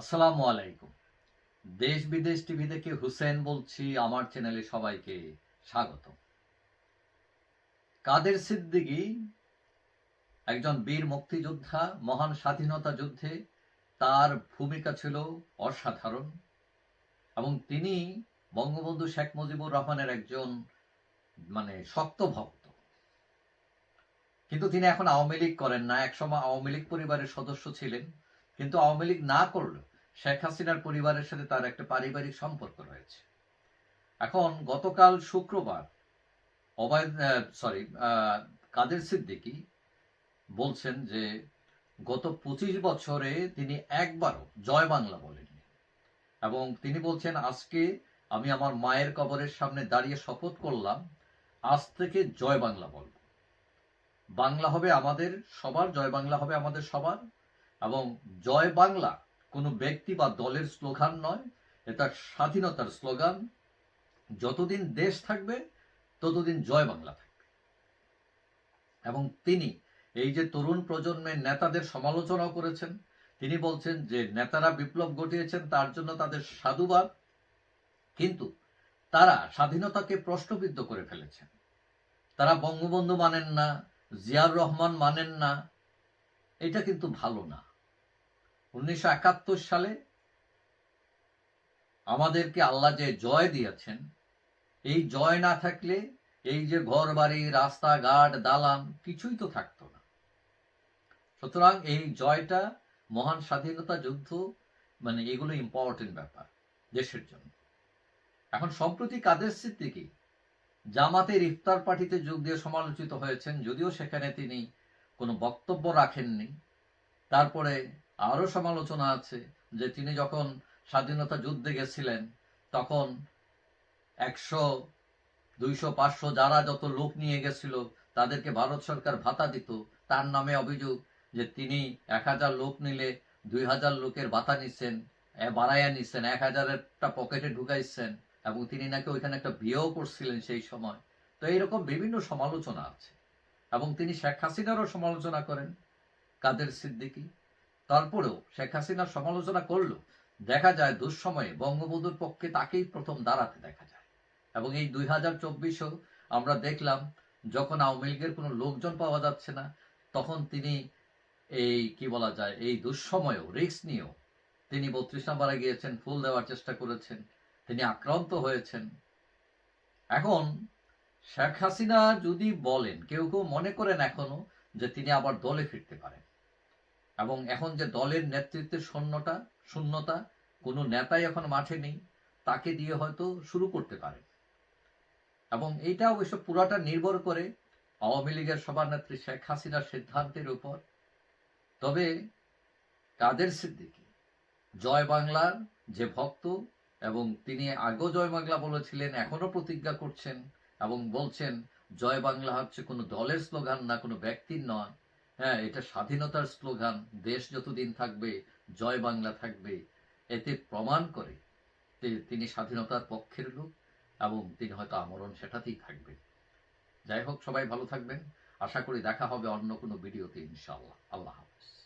আসসালামু আলাইকুম। দেশ বিদেশ টিভি থেকে হুসেন বলছি, আমার চ্যানেলে সবাইকে স্বাগত কাদের সিদ্দিকী একজন বীর মুক্তিযোদ্ধা, মহান স্বাধীনতা যুদ্ধে তার ভূমিকা ছিল অসাধারণ এবং তিনি বঙ্গবন্ধু শেখ মুজিবুর রহমানের একজন মানে শক্ত ভক্ত। কিন্তু তিনি এখন আওয়ামী লীগ করেন না। একসময় আওয়ামী লীগ পরিবারের সদস্য ছিলেন, কিন্তু আওয়ামী লীগ না করলেও শেখ হাসিনার পরিবারের সাথে তার একটা পারিবারিক সম্পর্ক রয়েছে। এখন গতকাল শুক্রবার অবায়দ সরি কাদের সিদ্দিকী বলছেন যে গত পঁচিশ বছরে তিনি একবারও জয় বাংলা বলেননি। এবং তিনি বলছেন, আজকে আমি আমার মায়ের কবরের সামনে দাঁড়িয়ে শপথ করলাম, আজ থেকে জয় বাংলা বলব। বাংলা হবে আমাদের সবার, জয় বাংলা হবে আমাদের সবার, এবং জয় বাংলা কোনো ব্যক্তি বা দলের স্লোগান নয় এটা স্বাধীনতার স্লোগান। যতদিন দেশ থাকবে, ততদিন জয় বাংলা থাকবে। এবং তিনি এই যে তরুণ প্রজন্মের নেতাদের সমালোচনা করেছেন, তিনি বলছেন যে নেতারা বিপ্লব ঘটিয়েছেন, তার জন্য তাদের সাধুবাদ। কিন্তু তারা স্বাধীনতাকে প্রশ্নবিদ্ধ করে ফেলেছেন। তারা বঙ্গবন্ধু মানেন না জিয়ার রহমান মানেন না, এটা কিন্তু ভালো না। উনিশশো একাত্তর সালে আমাদেরকে আল্লাহ যে জয় দিয়েছেন, এই জয় না থাকলে এই যে ঘর বাড়ি রাস্তাঘাট, দালান কিছুই তো থাকতো না। সুতরাং এই জয়টা মহান স্বাধীনতা যুদ্ধ মানে এগুলো ইম্পর্টেন্ট ব্যাপার দেশের জন্য। এখন সম্প্রতি কাদের সিদ্দিকি জামাতের ইফতার পার্টিতে যোগ দিয়ে সমালোচিত হয়েছেন, যদিও সেখানে তিনি কোনো বক্তব্য রাখেননি। তারপরে আরও সমালোচনা আছে যে তিনি যখন স্বাধীনতা যুদ্ধে গেছিলেন, তখন একশো, দুইশো, পাঁচশো যারা যত লোক নিয়ে গেছিল, তাদেরকে ভারত সরকার ভাতা দিত। তার নামে অভিযোগ যে তিনি এক হাজার লোক নিলে দুই হাজার লোকের ভাতা নিচ্ছেন বাড়াইয়া নিচ্ছেন, এক হাজারেরটা পকেটে ঢুকাইছেন এবং তিনি নাকি ওইখানে একটা বিয়েও করছিলেন সেই সময়। তো এইরকম বিভিন্ন সমালোচনা আছে এবং তিনি শেখ হাসিনারও সমালোচনা করেন। কাদের সিদ্দিকী? তারপরেও শেখ হাসিনার সমালোচনা করল দেখা যায় দুঃসময়ে বঙ্গবন্ধুর পক্ষে তাকেই প্রথম দাঁড়াতে দেখা যায়। এবং এই দুই হাজার চব্বিশেও আমরা দেখলাম, যখন আওয়ামী লীগের কোনো লোকজন পাওয়া যাচ্ছে না, তখন তিনি এই কি বলা যায়, এই দুঃসময়েও রিক্স নিয়েও তিনি বত্রিশ নম্বরে গিয়েছেন, ফুল দেওয়ার চেষ্টা করেছেন, তিনি আক্রান্ত হয়েছেন। এখন শেখ হাসিনা যদি বলেন, কেউ কেউ মনে করেন এখনও যে তিনি আবার দলে ফিরতে পারেন। এবং এখন যে দলের নেতৃত্বের শূন্যটা শূন্যতা কোনো নেতাই এখন মাঠে নেই, তাকে দিয়ে হয়তো শুরু করতে পারে। এবং এইটা অবশ্য পুরাটা নির্ভর করে আওয়ামী লীগের সভানেত্রী শেখ হাসিনার সিদ্ধান্তের উপর। তবে কাদের সিদ্দিকি? জয় বাংলার যে ভক্ত এবং তিনি আগেও জয় বাংলা বলেছিলেন এখনও প্রতিজ্ঞা করছেন এবং বলছেন, জয় বাংলা হচ্ছে কোনো দলের স্লোগান না, কোনো ব্যক্তির নয়। হ্যাঁ এটা স্বাধীনতার স্লোগান। দেশ যতদিন থাকবে, জয় বাংলা থাকবে। এতে প্রমাণ করে তিনি স্বাধীনতার পক্ষের লোক এবং তিনি হয়তো আমরণ সেটাতেই থাকবেন। যাই হোক, সবাই ভালো থাকবেন। আশা করি দেখা হবে অন্য কোনো ভিডিওতে ইনশাআল্লাহ। আল্লাহ হাফিজ।